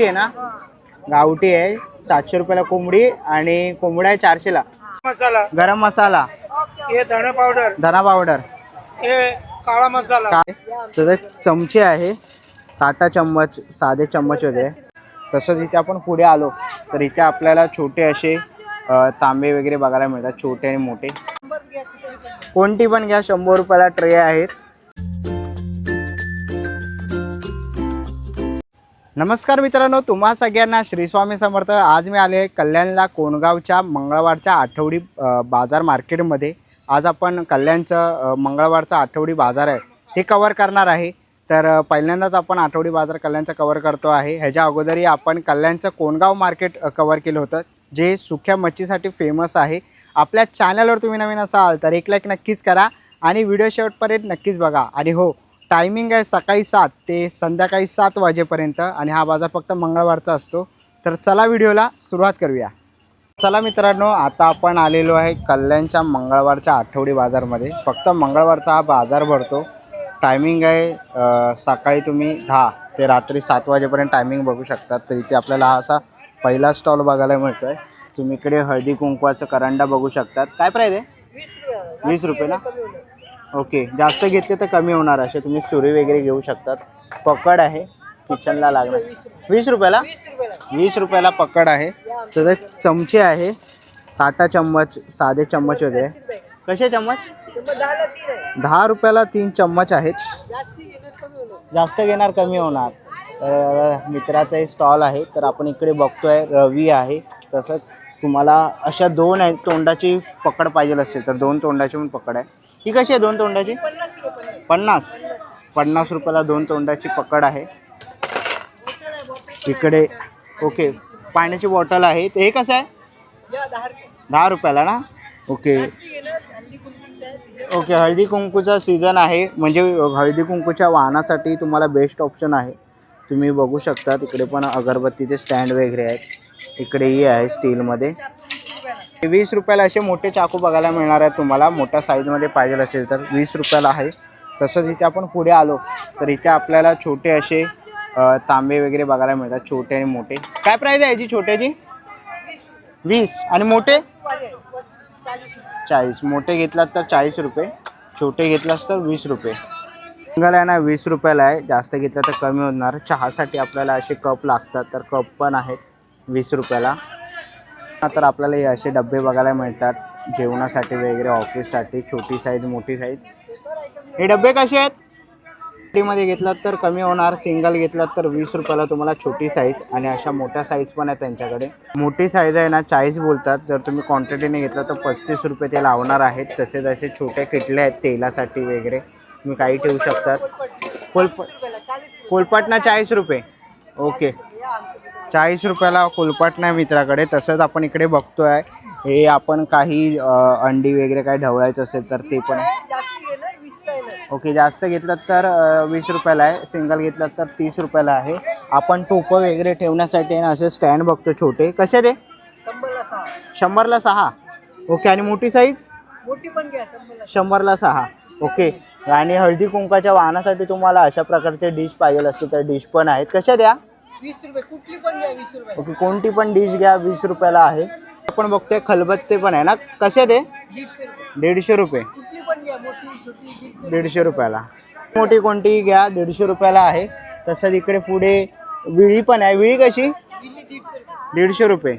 गावठी आहे ना? गावठी आहे. सातशे रुपयाला कोंबडी आणि कोंबडा आहे चारशेला. मसाला. गरम मसाला. हे धणे पावडर धना पावडर हे काळा मसाला. काय? तर चमचे आहे. काटा चम्मच साधे चम्मच वगैरे. तसंच इथे आपण पुढे आलो तर इथे आपल्याला छोटे असे तांबे वगैरे बघायला मिळतात छोटे आणि मोठे. कोणती पण घ्या शंभर रुपयाला ट्रे आहेत. नमस्कार मित्रांनो तुम्हा सगळ्यांना श्री स्वामी समर्थ. आज मी आले कल्याणला कोणगावच्या मंगळवारच्या आठवडी बाजार मार्केटमध्ये. आज आपण कल्याणचं मंगळवारचा आठवडी बाजार आहे ते कवर करणार आहे. तर पहिल्यांदाच आपण आठवडी बाजार कल्याणचा कवर करतो आहे. ह्याच्या अगोदरही आपण कल्याणचं कोणगाव मार्केट कवर केलं होतं जे सुख्या मच्छीसाठी फेमस आहे. आपल्या चॅनलवर तुम्ही नवीन असाल तर एक लाईक नक्कीच करा आणि व्हिडिओ शेवटपर्यंत नक्कीच बघा. आणि हो टायमिंग आहे सकाळी सात ते संध्याकाळी सात वाजेपर्यंत आणि हा बाजार फक्त मंगळवारचा असतो. तर चला व्हिडिओला सुरुवात करूया. चला मित्रांनो आता आपण आलेलो आहे कल्याणच्या मंगळवारच्या आठवडी बाजारमध्ये. फक्त मंगळवारचा हा बाजार भरतो. टायमिंग आहे सकाळी तुम्ही दहा ते रात्री सात वाजेपर्यंत टायमिंग बघू शकतात तर इथे आपल्याला हा असा पहिला स्टॉल बघायला मिळतो आहे तुम्ही इकडे हळदी कुंकवाचं करंडा बघू शकतात. काय प्राईज आहे? वीस रुपये. ना? ओके जास्त घेतले तर कमी होणार. असे तुम्ही सुरी वगैरे घेऊ शकतात. पकड आहे किचनला लागणार. वीस रुपयाला? वीस रुपयाला. पकड आहे. तर चमचे आहे. काटा चम्मच साधे चम्मच वगैरे. कसे चम्मच? दहा रुपयाला तीन चम्मच आहेत. जास्त घेणार कमी होणार. तर मित्राचा स्टॉल आहे. तर आपण इकडे बघतोय रवी आहे. तसंच तुम्हाला अशा दोन आहेत तोंडाची पकड पाहिजे असेल तर दोन तोंडाची पण पकड आहे. ही कशी आहे दोन तोंडाची? पन्नास पन्नास? रुपयाला दोन तोंडाची पकड आहे. इकडे ओके. पाण्याची बॉटल आहे. ते हे कसं आहे? दहा रुपयाला ना? ओके. ओके हळदी कुंकूचा सीझन आहे. म्हणजे हळदी कुंकूच्या वाहनासाठी तुम्हाला बेस्ट ऑप्शन आहे. तुम्ही बघू शकता तिकडे पण अगरबत्तीचे स्टँड वगैरे आहेत. इकडेही आहे स्टीलमध्ये वीस रुपयाला असे मोठे चाकू बघायला मिळणार आहेत तुम्हाला. मोठ्या साईजमध्ये पाहिजे असेल तर वीस रुपयाला आहे. तसंच इथे आपण पुढे आलो तर इथे आपल्याला छोटे असे तांबे वगैरे बघायला मिळतात. छोटे आणि मोठे. काय प्राईज आहे याची छोट्याची? वीस. आणि मोठे? चाळीस. मोठे घेतलात तर चाळीस रुपये. छोटे घेतलास तर वीस रुपये. सिंगल आहे ना वीस रुपयाला आहे. जास्त घेतलं तर कमी होणार. चहासाठी आपल्याला असे कप लागतात. तर कप पण आहेत वीस रुपयाला. तर आपल्याला हे असे डबे बघायला मिळतात. जेवणासाठी वगैरे ऑफिससाठी. छोटी साईज मोठी साईज हे डबे कसे आहेत? मध्ये घेतलात तर कमी होणार. सिंगल घेतलात तर वीस रुपयाला तुम्हाला छोटी साईज आणि अशा मोठ्या साईज पण आहेत त्यांच्याकडे. मोठी साईज आहे ना चाळीस बोलतात. जर तुम्ही क्वांटिटीने घेतलं तर पस्तीस रुपये ते लावणार आहेत. तसेच असे छोटे किटले आहेत तेलासाठी वगैरे. तुम्ही काही ठेवू शकतात. कोलप कोलपाटना चाळीस रुपये. ओके. चाळीस रुपयाला कोलपाट नाही मित्राकडे तसंच आपण इकडे बघतोय. हे आपण काही अंडी वगैरे काही ढवळायचं असेल तर ते पण. ओके जास्त घेतलं तर वीस रुपयाला आहे. सिंगल घेतलं तर तीस रुपयाला आहे. आपण टोपं वगैरे ठेवण्यासाठी आहे ना असे स्टँड बघतो छोटे. कसे ते? शंभरला सहा. ओके आणि मोठी साईज मोठी पण घ्या शंभरला शंभरला सहा. ओके आणि हळदी कुंकाच्या वाहनासाठी तुम्हाला अशा प्रकारचे डिश पाहिजे असतील तर डिश पण आहेत. कशा द्या? वीस रुपये कुठली पण घ्या वीस रुपये. ओके कोणती पण डिश घ्या वीस रुपयाला आहे. आपण बघतोय खलबत्ते पण आहे ना कसे ते? दीडशे रुपये. दीडशे रुपये. कुठली पण घ्या मोठी छोटी दीडशे दीडशे रुपयाला. मोठी कोणती घ्या दीडशे रुपयाला आहे. तसंच इकडे पुढे विळी पण आहे. विळी कशी? दीडशे रुपये. दीडशे रुपये.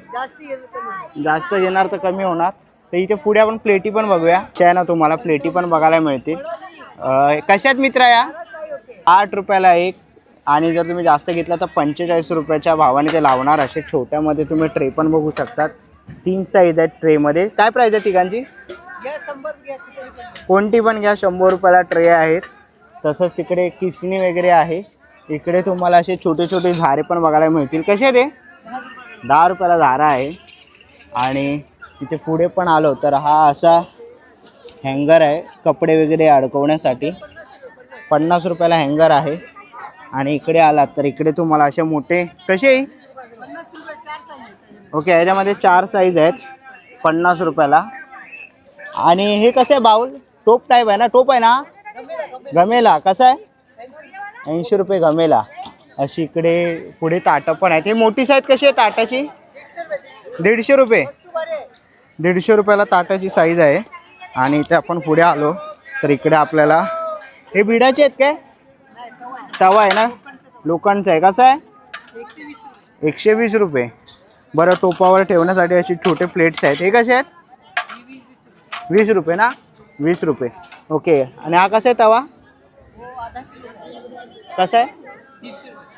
जास्ती घेणार तर कमी होणार. तर इथे पुढे आपण प्लेटी पण बघूया. आहे ना तुम्हाला प्लेटी पण बघायला मिळतील. अं, कशात मित्र या? आठ रुपयाला एक. आणि जर तुम्ही जास्त घेतला तर पंचेचाळीस रुपयाच्या भावाने ते लावणार असे छोट्यामध्ये तुम्ही ट्रे पण बघू शकतात. तीन साईज आहेत ट्रेमध्ये. काय प्राईज आहे घ्या. कोणती पण घ्या शंभर रुपयाला ट्रे आहेत. तसंच तिकडे किसणी वगैरे आहे. इकडे तुम्हाला असे छोटे छोटे झारे पण बघायला मिळतील. कसे ते दहा रुपयाला झारा आहे. आणि इथे पुढे पण आलो तर हा असा हँगर आहे. कपडे वगैरे अडकवण्यासाठी. पन्नास रुपयाला हँगर आहे. आणि इकडे आलात तर इकडे तुम्हाला असे मोठे कसे? ओके याच्यामध्ये चार साईज आहेत. पन्नास रुपयाला. आणि हे कसं आहे बाऊल टोप टाईप आहे ना? टोप आहे ना? गमेला. कसं आहे? ऐंशी रुपये गमेला. अशी इकडे पुढे ताटं पण आहेत. हे मोठी साईज कशी आहे ताटाची? दीडशे रुपये. दीडशे रुपयाला ताटाची साईज आहे. आणि इथे आपण पुढे आलो तर इकडे आपल्याला हे बिडाचे आहेत काय? तवा आहे. ना? लोखंडचा आहे. कसा आहे? एकशे वीस रुपये. बरं टोपावर ठेवण्यासाठी अशी छोटे प्लेट्स आहेत. हे कसे आहेत? वीस रुपये ना? वीस रुपये. ओके आणि हा कसा आहे तवा? कसा आहे?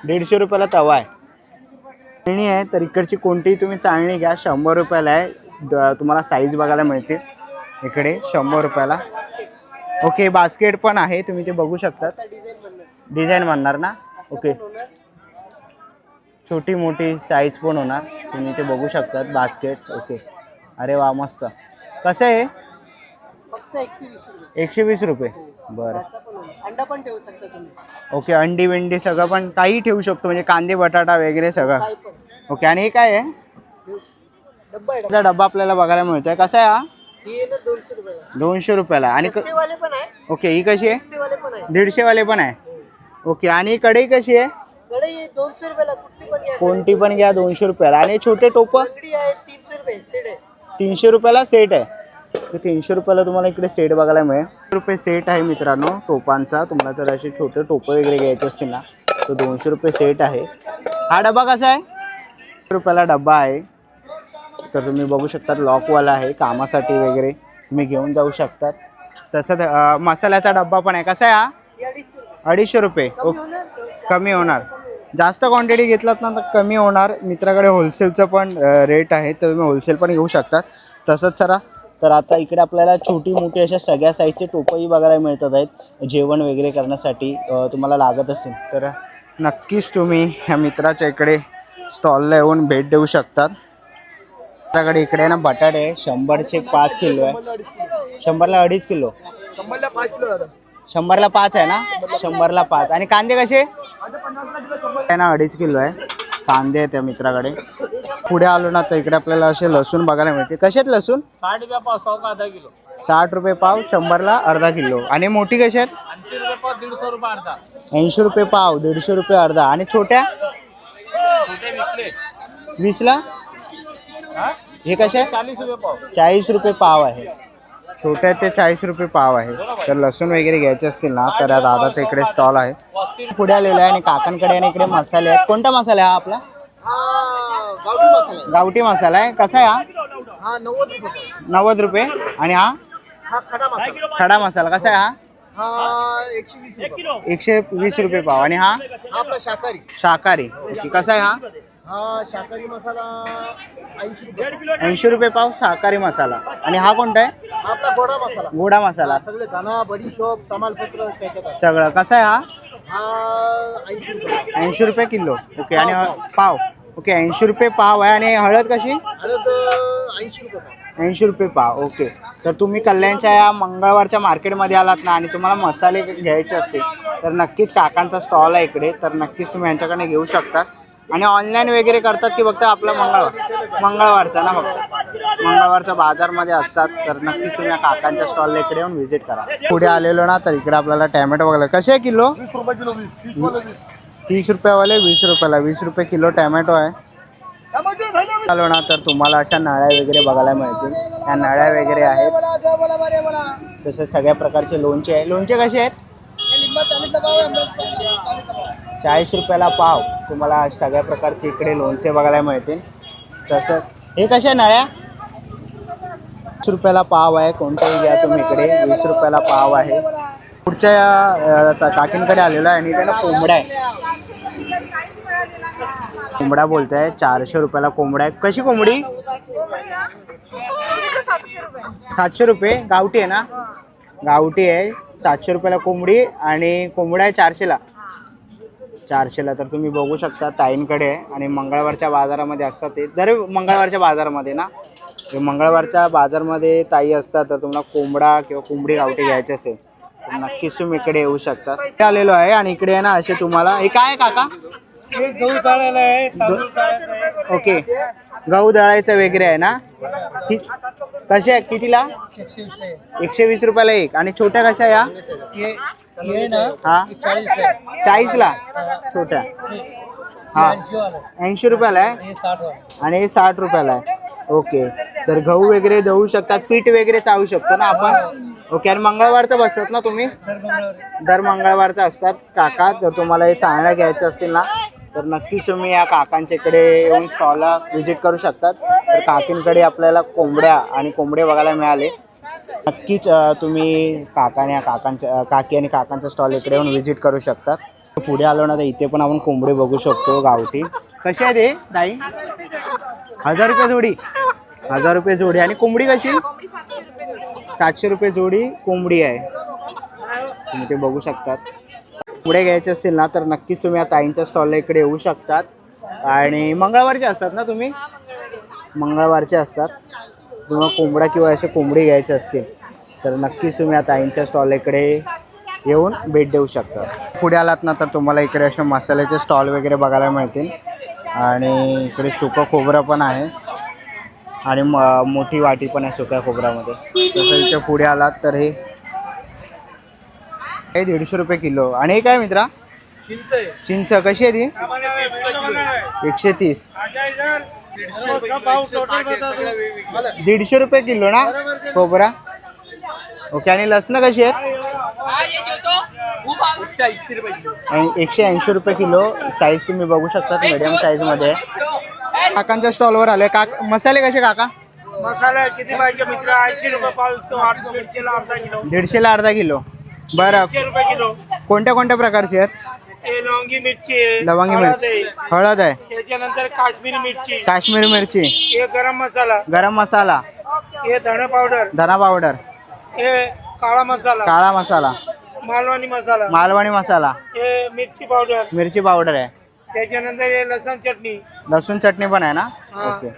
दीडशे रुपयाला तवा आहे. चाळणी आहे तर इकडची कोणतीही तुम्ही चाळणी घ्या. शंभर रुपयाला आहे. द- तुम्हाला साईज बघायला मिळते इकडे शंभर रुपयाला. ओके बास्केट पण आहे. तुम्ही ते बघू शकता डिझाईन म्हणणार ना? ओके छोटी मोठी साईज पण होणार. तुम्ही ते बघू शकतात बास्केट ओके अरे वा मस्त. कसं आहे? एकशे वीस रुपये. रुपये. बरं. पण होणार. अंडा पण ठेवू शकता तुम्ही. ओके अंडी विंडी सगळं पण काही ठेवू शकतो. म्हणजे कांदे बटाटा वगैरे सगळं. ओके आणि हे काय आहे? डब्बा आपल्याला बघायला मिळतोय. कसा आहे हा? ही दोनशे रुपयाला. आणि ओके ही कशी आहे? दीडशे वाले पण आहे. ओके आणि कढई कशी आहे? कढई दोनशे रुपयाला कुठली पण घ्या. कोणती पण घ्या दोनशे रुपयाला. आणि छोटे टोप? बांगडी आहे तीनशे रुपये सेट आहे. तीनशे रुपयाला सेट आहे. तर तीनशे रुपयाला तुम्हाला इकडे सेट बघायला मिळेल. रुपये सेट आहे मित्रांनो टोपांचा. तुम्हाला जर असे छोटे टोपं वगैरे घ्यायचे असतील ना तर दोनशे रुपये सेट आहे. हा डबा कसा आहे? रुपयाला डब्बा आहे. तर तुम्ही बघू शकता लॉकवाला आहे कामासाठी वगैरे तुम्ही घेऊन जाऊ शकतात. तसंच अं, मसाल्याचा डब्बा पण आहे. कसा आहे ही? अडीचशे रुपये. ओके. होणार कमी होणार. जास्त क्वांटिटी घेतलात ना तर कमी होणार. मित्राकडे होलसेलचं पण रेट आहे तर तुम्ही होलसेल पण घेऊ शकतात. तसंच सरा तर आता इकडे आपल्याला छोटी मोठी अशा सगळ्या साईजचे टोपंही बघायला मिळतात आहेत. जेवण वगैरे करण्यासाठी तुम्हाला लागत असेल तर नक्कीच तुम्ही ह्या मित्राच्या इकडे स्टॉलला येऊन भेट देऊ शकतात. आपल्याकडे इकडे ना बटाटे आहे शंभरचे पाच किलो आहे. शंभरला अडीच किलो. शंभरला पाच किलो दादा. शंभरला पाच आहे ना? शंभरला पाच. आणि कांदे कसे? आहे ना अडीच किलो आहे. कांदे आहेत त्या मित्राकडे. पुढे आलो ना तर इकडे आपल्याला असे लसूण बघायला मिळते कसे आहेत लसूण? साठ रुपया पाव सौ का आधा किलो? साठ रुपये पाव शंभरला अर्धा किलो. आणि मोठी कशी आहेत? ऐंशी रुपये पाव अर्धा. ऐंशी रुपये दीडशे रुपये अर्धा. आणि छोट्या? छोटे विकले वीसला? हा? हे कसे चालीस रुपये पाव. चाळीस रुपये पाव आहे. छोट्या ते चाळीस रुपये पाव आहे. तर लसूण वगैरे घ्यायचे असतील ना तर या दादाचा इकडे स्टॉल आहे. पुढे आलेला आहे आणि काकांकडे आणि इकडे मसाले आहेत. कोणता मसाला आहे हा आपला? गावठी मसाला आहे. कसा आहे हा? नव्वद रुपये. नव्वद रुपये आणि हा? खडा मसाला. कसा आहे हा? एकशे वीस रुपये पाव. आणि हा? शाकाहारी. शाकाहारी. कसा आहे हा? हा शाकाहारी मसाला ऐंशी रुपये. ऐंशी रुपये पाव शाकाहारी मसाला. आणि हा कोणता आहे? हा आपला गोडा मसाला. गोडा मसाला. सगळे धना बडीशोप तमालपत्र त्याच्यात असतं. सगळं. कसा आहे हा? हा ऐंशी रुपये. ऐंशी रुपये किलो. ओके आणि ह- पाव. ओके ऐंशी रुपये पाव आहे. आणि हळद कशी? हळद ऐंशी रुपये ऐंशी रुपये पाव. ओके. तर तुम्ही कल्याणच्या या मंगळवारच्या मार्केटमध्ये आलात ना आणि तुम्हाला मसाले घ्यायचे असतील तर नक्कीच काकांचा स्टॉल आहे इकडे. तर नक्कीच तुम्ही यांच्याकडे घेऊ शकता. आणि ऑनलाईन वगैरे करतात की फक्त आपलं मंगळवार. मंगळवारचा ना फक्त. मंगळवारचा बाजारमध्ये असतात तर नक्कीच तुम्ही काकांच्या स्टॉलला इकडे येऊन व्हिजिट करा. पुढे आलेलो ना तर इकडे आपल्याला टॅमॅटो बघायला. कसे आहे किलो? तीस रुपयावाले वीस रुपयाला. वीस रुपये किलो टॅमॅटो आहे. आलो ना तर तुम्हाला अशा नळ्या वगैरे बघायला मिळतील. या नळ्या वगैरे आहेत. तसं सगळ्या प्रकारचे लोणचे आहे. लोणचे कसे आहेत? चाळीस रुपयाला पाव. तुम्हाला सगळ्या प्रकारचे इकडे लोणचे बघायला मिळतील. तसं हे कसे आहे नळ्या? वीस रुपयाला पाव आहे. कोणतंही घ्या तुम्ही इकडे. वीस रुपयाला पाव आहे. पुढच्या या, काकींकडे आलेलो आहे आणि त्याला कोंबडा आहे. कोंबडा बोलताय. चारशे रुपयाला कोंबडा आहे. कशी कोंबडी? सातशे रुपये. गावठी आहे ना? गावठी आहे. सातशे रुपयाला कोंबडी आणि कोंबडा आहे चारशेला. चारशेला तर तुम्ही बघू शकता ताईंकडे आहे आणि मंगळवारच्या बाजारामध्ये असतात ते. दर मंगळवारच्या बाजारामध्ये ना? मंगळवारच्या बाजारमध्ये ताई असतात तर तुम्हाला कोंबडा किंवा कोंबडी गावठी घ्यायची असेल नक्कीच तुम्ही इकडे येऊ शकता. आलेलो आहे आणि इकडे आहे ना असे तुम्हाला हे काय काका? हे गहू चालायला आहे तांदूळ चालायला आहे. ओके. गहू दळायचं वगैरे आहे ना? कि- कशा आहे कितीला? एकशे वीस रुपयाला एक. आणि छोट्या कशा या? हा चाळीसला? छोट्या. हा. ऐंशी रुपयाला आहे? आणि हे साठ रुपयाला आहे. ओके. तर गहू वगैरे देऊ शकतात पीठ वगैरे चावू शकतो ना आपण? ओके. आणि मंगळवारचं बसतात ना तुम्ही? दर मंगळवारचं असतात. काका जर तुम्हाला हे चांगल्या घ्यायचं असतील ना तर नक्कीच तुम्ही या काकांच्या इकडे येऊन स्टॉलला व्हिजिट करू शकतात. तर काकींकडे आपल्याला कोंबड्या आणि कोंबडे बघायला मिळाले. नक्कीच तुम्ही काकाने काकांच्या काकी आणि काकांचा स्टॉल इकडे येऊन व्हिजिट करू शकतात. पुढे आलो ना तर इथे पण आपण कोंबडे बघू शकतो गावठी. कशी आहे ते ताई? हजार रुपये जोडी. हजार रुपये जोडी. आणि कोंबडी कशी? सातशे रुपये जोडी कोंबडी आहे. तुम्ही ते बघू शकतात. पुढे घ्यायचे असतील ना तर नक्कीच तुम्ही या ताईंच्या स्टॉलला इकडे येऊ शकतात. आणि मंगळवारचे असतात ना तुम्ही? मंगळवारचे असतात. तुम्हाला कोंबडा किंवा असे कोंबडी घ्यायचे असतील तर नक्कीच तुम्ही या ताईंच्या स्टॉल इकडे येऊन भेट देऊ शकता. पुढे आलात ना तर तुम्हाला इकडे असे मसाल्याचे स्टॉल वगैरे बघायला मिळतील. आणि इकडे सुकं खोबरं पण आहे. आणि म मोठी वाटी पण आहे सुक्या खोबऱ्यामध्ये. तसं इथे पुढे आलात तर हे हे दीडशे रुपये किलो. आणि हे काय मित्रा? चिंच कशी आहे ती? एकशे तीस. दीडशे रुपये किलो ना? खोबरा? ओके आणि लसणं कशी आहेत? आणि एकशे ऐंशी रुपये किलो साईज तुम्ही बघू शकता मीडियम साईजमध्ये आहे. काकांच्या स्टॉलवर आले. काक मसाले कसे काका? मसाला किती पाहिजे मित्र? ऐंशी रुपये दीडशेला अर्धा किलो. बरं. रुपये किलो. कोणत्या कोणत्या प्रकारचे आहेत? हे लवंगी मिरची आहे लवंगी हळद मिरची. आहे. हळद आहे. त्याच्यानंतर काश्मीरी मिरची. काश्मीरी मिरची. हे गरम मसाला. गरम मसाला. हे धणे पावडर. धना पावडर. हे काळा मसाला. काळा मसाला. मालवणी मसाला. मालवणी मसाला. हे मिरची पावडर. मिरची पावडर आहे. त्याच्यानंतर हे लसण चटणी. लसूण चटणी पण आहे ना? हा. ओके.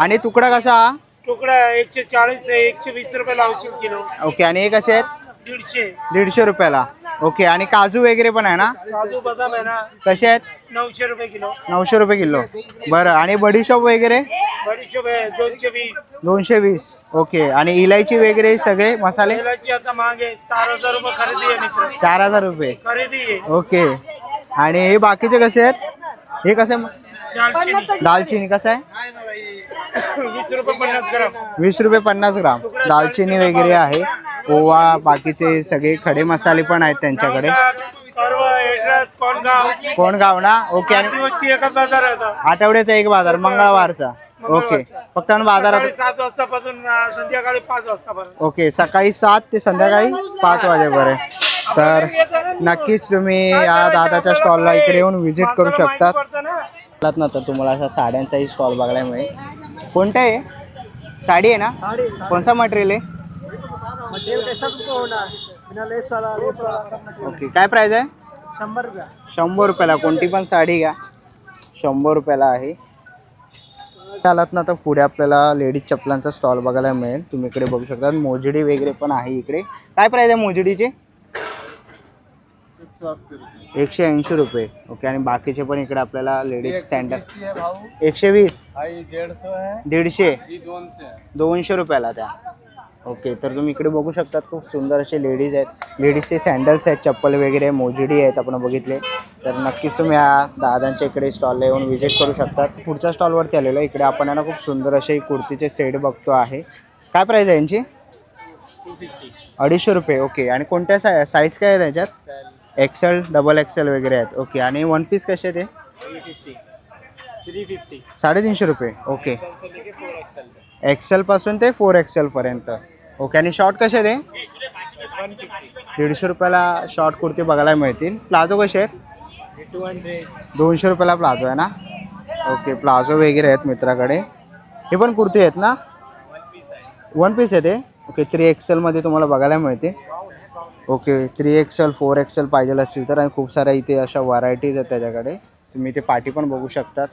आणि तुकडा कसा? तुकडा एकशे चाळीस आहे एकशे वीस रुपये लावशील किलो. ओके. आणि हे कसे आहेत? दीडशे. दीडशे रुपयाला. ओके आणि काजू वगैरे पण आहे ना? काजू बदाम आहे ना. कसे आहेत? नऊशे रुपये किलो. नऊशे रुपये किलो. बरं आणि बडीशॉप वगैरे? बडीशोप आहे दोनशे वीस. दोनशे वीस. ओके आणि इलायची वगैरे सगळे मसाले? तेलाची आता महाग आहे. चार हजार रुपये खरेदी आहे मित्र. चार हजार रुपये. खरेदी आहे. ओके आणि हे बाकीचे कसे आहेत? हे कसे? दालचिनी. दालचिनी कसं आहे? वीस रुपये पन्नास ग्राम. वीस रुपये पन्नास ग्राम. दालचिनी वगैरे आहे. ओवा बाकीचे सगळे खडे मसाले पण आहेत त्यांच्याकडे. कोण गाव ना ओके आणि आठवड्याचा एक बाजार मंगळवारचा. ओके. फक्त बाजारात सात वाजतापासून संध्याकाळी पाच वाजतापर्यंत. ओके सकाळी सात ते संध्याकाळी पाच वाजेपर्यंत. तर नक्कीच तुम्ही या दादाच्या स्टॉलला इकडे येऊन व्हिजिट करू शकतात. ना. तर तुम्हाला अशा साड्यांचाही स्टॉल बघायला मिळेल. कोणता आहे? साडी आहे ना? कोणता मटेरियल आहे? मटेरियल कैसा तुमको होना बिना लेस वाला लेस वाला सब मटेरियल. ओके काय प्राइस आहे? शंभर रुपया. शंभर रुपयाला कोणती पण साडी घ्या. शंभर रुपयाला आहे. आलात ना तर पुढे आपल्याला लेडीज चपलांचा स्टॉल बघायला मिळेल. तुम्ही इकडे बघू शकता. मोजडी वगैरे पण आहे इकडे. काय प्राइस आहे मोजडीचे? एकशे ऐंशी रुपये. ओके आणि बाकीचे पण इकडे आपल्याला लेडीज स्टँडर्ड एकशे वीस? दीडशे दोनशे रुपयाला त्या. ओके तर तुम्ही इकडे बघू शकतात खूप सुंदर असे लेडीज आहेत. लेडीजचे सँडल्स आहेत चप्पल वगैरे मोजडी आहेत आपण बघितले. तर नक्कीच तुम्ही या दादांच्या इकडे स्टॉलला येऊन व्हिजिट करू शकतात पुढच्या स्टॉलवरती आलेलो इकडे आपण ना खूप सुंदर असे कुर्तीचे सेट बघतो आहे. काय प्राईज आहे यांची? अडीचशे रुपये ओके. आणि कोणत्या साय साईज काय आहे त्याच्यात? एक्सेल डबल एक्सेल वगैरे आहेत. ओके. आणि वन पीस कसे ते साडेतीनशे रुपये ओके. एक्सेलपासून ते फोर एक्सेलपर्यंत ओके आणि शॉर्ट कसे ते दीडशे रुपयाला शॉर्ट कुर्ती बघायला मिळतील. प्लाझो कसे आहेत? दोनशे रुपयाला प्लाझो आहे ना? ओके प्लाझो वगैरे आहेत मित्राकडे. हे पण कुर्ती आहेत ना? वन पीस आहे ते ओके थ्री एक्सेलमध्ये तुम्हाला बघायला मिळते okay three XL four XL पाहिजे असतील तर आणि खूप साऱ्या इथे अशा व्हरायटीज आहेत त्याच्याकडे. तुम्ही इथे पाठी पण बघू शकतात.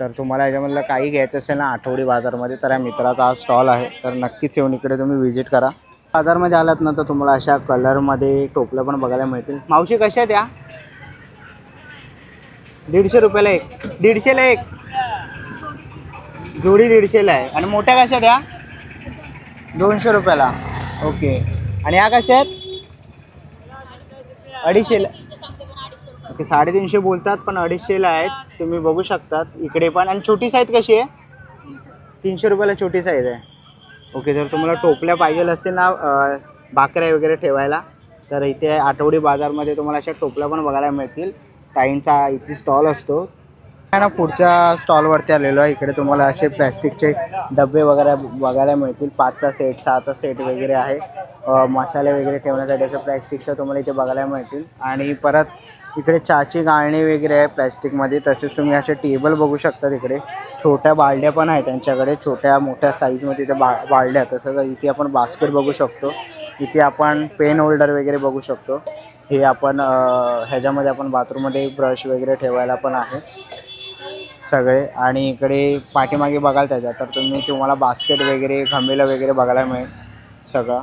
तर तुम्हाला याच्यामधलं काही घ्यायचं असेल ना आठवडी बाजारमध्ये तर या मित्राचा हा स्टॉल आहे. तर नक्कीच येऊन इकडे तुम्ही व्हिजिट करा. बाजारमध्ये आलात ना तर तुम्हाला अशा कलरमध्ये टोपलं पण बघायला मिळतील. मावशी कशा द्या दीडशे रुपयाला एक. दीडशेला एक. जोडी दीडशेला आहे. आणि मोठ्या कशा द्या दोनशे रुपयाला. ओके. आणि ह्या कशा आहेत? अडीचशेला. ओके साडेतीनशे बोलतात पण अडीचशेला आहेत. तुम्ही बघू शकतात. इकडे पण. आणि छोटी साईज कशी आहे? तीनशे रुपयाला छोटी साईज आहे. ओके जर तुम्हाला टोपल्या पाहिजे असतील ना बाकऱ्या भाकऱ्या वगैरे ठेवायला तर इथे आठवडी बाजारमध्ये तुम्हाला अशा टोपल्या पण बघायला मिळतील. ताईंचा इथे स्टॉल असतो. ना पुढच्या स्टॉलवरती आलेलो आहे. इकडे तुम्हाला असे प्लॅस्टिकचे डबे वगैरे बघायला मिळतील. पाचचा सेट सहाचा सेट वगैरे आहे. मसाले वगैरे ठेवण्यासाठी असं प्लॅस्टिकचं तुम्हाला इथे बघायला मिळतील. आणि परत इकडे चहाची गाळणी वगैरे आहे प्लॅस्टिकमध्ये. तसेच तुम्ही असे टेबल बघू शकता तिकडे. छोट्या बालड्या पण आहेत त्यांच्याकडे. छोट्या मोठ्या साईजमध्ये त्या बा बालड्या तसंच इथे आपण बास्केट बघू शकतो. इथे आपण पेन होल्डर वगैरे बघू शकतो. हे आपण ह्याच्यामध्ये आपण बाथरूममध्ये ब्रश वगैरे ठेवायला पण आहे. सगळे. आणि इकडे पाठीमागे बघाल त्याच्यात तर तुम्ही तुम्हाला बास्केट वगैरे घमेलं वगैरे बघायला मिळेल. सगळं.